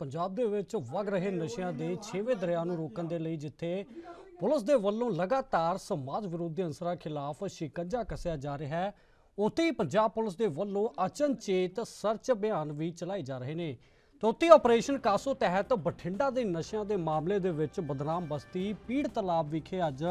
ਪੰਜਾਬ ਦੇ ਵਿੱਚ ਵਗ ਰਹੇ ਨਸ਼ਿਆਂ ਦੇ ਛੇਵੇਂ ਦਰਿਆ ਨੂੰ ਰੋਕਣ ਦੇ ਲਈ ਜਿੱਥੇ ਪੁਲਿਸ ਦੇ ਵੱਲੋਂ ਲਗਾਤਾਰ ਸਮਾਜ ਵਿਰੋਧੀ ਅੰਸਰਾਂ ਖਿਲਾਫ ਸ਼ਿਕੰਜਾ ਕੱਸਿਆ ਜਾ ਰਿਹਾ ਹੈ, ਉੱਥੇ ਹੀ ਪੰਜਾਬ ਪੁਲਿਸ ਦੇ ਵੱਲੋਂ ਅਚਨਚੇਤ ਸਰਚ ਅਭਿਆਨ ਵੀ ਚਲਾਏ ਜਾ ਰਹੇ ਨੇ। ਤੇ ਉੱਥੇ ਆਪਰੇਸ਼ਨ ਕਾਸੋ ਤਹਿਤ ਬਠਿੰਡਾ ਦੇ ਨਸ਼ਿਆਂ ਦੇ ਮਾਮਲੇ ਦੇ ਵਿੱਚ ਬਦਨਾਮ ਬਸਤੀ ਪੀੜ ਤਲਾਬ ਵਿਖੇ ਅੱਜ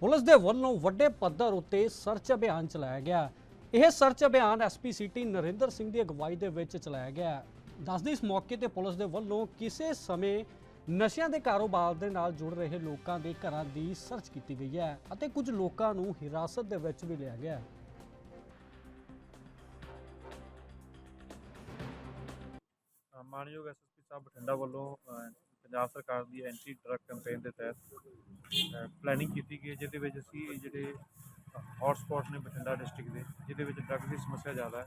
ਪੁਲਿਸ ਦੇ ਵੱਲੋਂ ਵੱਡੇ ਪੱਧਰ ਉੱਤੇ ਸਰਚ ਅਭਿਆਨ ਚਲਾਇਆ ਗਿਆ। ਇਹ ਸਰਚ ਅਭਿਆਨ ਐਸਪੀ ਸਿਟੀ ਨਰਿੰਦਰ ਸਿੰਘ ਦੀ ਅਗਵਾਈ ਦੇ ਵਿੱਚ ਚਲਾਇਆ ਗਿਆ। ਦੱਸਦੇ ਇਸ ਮੌਕੇ ਤੇ ਪੁਲਿਸ ਦੇ ਵੱਲੋਂ ਕਿਸੇ ਸਮੇਂ ਨਸ਼ਿਆਂ ਦੇ ਕਾਰੋਬਾਰ ਦੇ ਨਾਲ ਜੁੜ ਰਹੇ ਲੋਕਾਂ ਦੇ ਘਰਾਂ ਦੀ ਸਰਚ ਕੀਤੀ ਗਈ ਹੈ ਅਤੇ ਕੁਝ ਲੋਕਾਂ ਨੂੰ ਹਿਰਾਸਤ ਦੇ ਵਿੱਚ ਵੀ ਲਿਆ ਗਿਆ ਹੈ। ਅ, ਐਸਐਸਪੀ ਸਾਹਿਬ ਬਠਿੰਡਾ ਵੱਲੋਂ ਅ, ਪੰਜਾਬ ਸਰਕਾਰ ਦੀ ਐਂਟੀ ਡਰੱਗ ਕੈਂਪੇਨ ਦੇ ਤਹਿਤ ਪਲੈਨਿੰਗ ਕੀਤੀ ਗਈ ਹੈ, ਜਿਹਦੇ ਵਿੱਚ ਅਸੀਂ ਜਿਹੜੇ ਹੌਟ ਸਪੌਟ ਨੇ ਬਠਿੰਡਾ ਡਿਸਟ੍ਰਿਕਟ ਦੇ ਜਿਹਦੇ ਵਿੱਚ ਡਰੱਗ ਦੀ ਸਮੱਸਿਆ ਜ਼ਿਆਦਾ ਹੈ।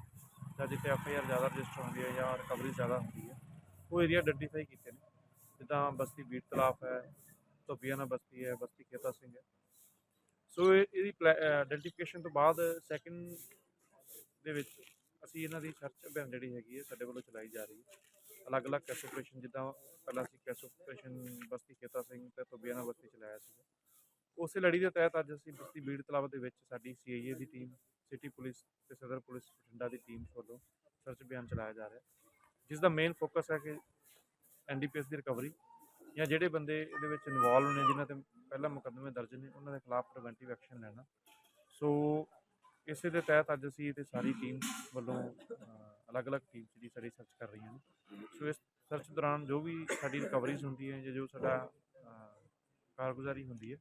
ਜਾਂ ਜਿੱਥੇ ਐੱਫ ਆਈ ਆਰ ਜ਼ਿਆਦਾ ਰਜਿਸਟਰ ਹੁੰਦੀ ਹੈ ਜਾਂ ਰਿਕਵਰੀ ਜ਼ਿਆਦਾ ਹੁੰਦੀ ਹੈ, ਉਹ ਏਰੀਆ ਆਈਡੈਂਟੀਫਾਈ ਕੀਤੇ ਨੇ। ਜਿੱਦਾਂ ਬਸਤੀ ਬੀੜ ਤਲਾਬ ਹੈ ਧੋਬੀਆਣਾ ਬਸਤੀ ਹੈ, ਬਸਤੀ ਖੇਤਾ ਸਿੰਘ ਹੈ। ਸੋ ਇਹ- ਇਹਦੀ ਆਈਡੈਂਟੀਫਿਕੇਸ਼ਨ ਤੋਂ ਬਾਅਦ ਸੈਕਿੰਡ ਦੇ ਵਿੱਚ ਅਸੀਂ ਇਹਨਾਂ ਦੀ ਸਰਚ ਅਭਿਆਨ ਜਿਹੜੀ ਹੈਗੀ ਹੈ, ਸਾਡੇ ਵੱਲੋਂ ਚਲਾਈ ਜਾ ਰਹੀ ਹੈ। ਅਲੱਗ-ਅਲੱਗ ਕੈਸ ਆਪਰੇਸ਼ਨ ਜਿੱਦਾਂ ਪਹਿਲਾਂ ਅਸੀਂ ਕੈਸ ਆਪਰੇਸ਼ਨ ਬਸਤੀ ਖੇਤਾ ਸਿੰਘ ਤੇ ਧੋਬੀਆਣਾ ਬਸਤੀ ਚਲਾਇਆ ਸੀ ਉਸੇ ਲੜੀ ਦੇ ਤਹਿਤ ਅੱਜ ਅਸੀਂ ਬਸਤੀ ਬੀੜ ਤਲਾਬ ਦੇ ਵਿੱਚ ਸਾਡੀ ਸੀਆਈਏ ਦੀ ਟੀਮ ਸਿਟੀ ਪੁਲਿਸ ਤੇ ਸਦਰ ਪੁਲਿਸ ਬਠਿੰਡਾ ਦੀ ਟੀਮ ਵੱਲੋਂ ਸਰਚ ਅਭਿਆਨ ਚਲਾਇਆ ਜਾ ਰਿਹਾ ਜਿਸ ਦਾ ਮੇਨ ਫੋਕਸ ਹੈ ਕਿ ਐਨਡੀਪੀਐਸ ਦੀ ਰਿਕਵਰੀ ਜਾਂ ਜਿਹੜੇ ਬੰਦੇ ਇਹਦੇ ਵਿੱਚ ਇਨਵੋਲਵ ਨੇ, ਜਿਨ੍ਹਾਂ ਤੇ ਪਹਿਲਾਂ ਮੁਕੱਦਮੇ ਦਰਜ ਨੇ, ਉਹਨਾਂ ਦੇ ਖਿਲਾਫ ਪ੍ਰੀਵੈਂਟਿਵ ਐਕਸ਼ਨ ਲੈਣਾ। ਸੋ ਇਸੇ ਦੇ ਤਹਿਤ ਅੱਜ ਅਸੀਂ ਤੇ ਸਾਰੀ ਟੀਮ ਵੱਲੋਂ ਅਲੱਗ-ਅਲੱਗ ਟੀਮ ਜਿਹੜੀ ਸਾਡੀ ਸਰਚ ਕਰ ਰਹੀਆਂ ਨੇ। ਸੋ ਇਸ ਸਰਚ ਦੌਰਾਨ ਜੋ ਵੀ ਸਾਡੀ ਰਿਕਵਰੀਜ਼ ਹੁੰਦੀ ਹੈ ਜਾਂ ਜੋ ਸਾਡਾ ਕਾਰਗੁਜ਼ਾਰੀ ਹੁੰਦੀ ਹੈ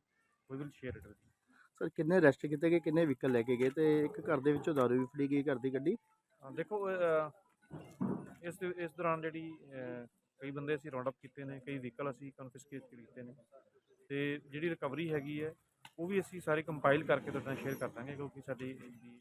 we will share it with sir ਕਿੰਨੇ ਅਰੈਸਟ ਕੀਤੇ ਗਏ ਕਿੰਨੇ ਵਹੀਕਲ ਲੈ ਕੇ ਗਏ ਤੇ ਇੱਕ ਘਰ ਦੇ ਵਿੱਚੋਂ ਦਾਰੂ ਵੀ ਫੜੀ ਗਈ ਘਰ ਦੀ ਗੱਡੀ? ਹਾਂ, ਦੇਖੋ ਅਹ, ਇਸ ਦੇ- ਇਸ ਦੌਰਾਨ ਜਿਹੜੀ ਅਹ, ਕਈ ਬੰਦੇ ਅਸੀਂ ਰਾਉਂਡ ਅਪ ਕੀਤੇ ਨੇ ਕਈ ਵਹੀਕਲ ਅਸੀਂ ਕਨਫਿਸਕੇਟ ਕੀਤੇ ਨੇ। ਤੇ ਜਿਹੜੀ ਰਿਕਵਰੀ ਹੈਗੀ ਹੈ ਉਹ ਵੀ ਅਸੀਂ ਸਾਰੇ ਕੰਪਾਈਲ ਕਰਕੇ ਤੁਹਾਡੇ ਨਾਲ ਸ਼ੇਅਰ ਕਰ ਦਾਂਗੇ ਕਿਉਂਕਿ ਸਾਡੀ ਦੀ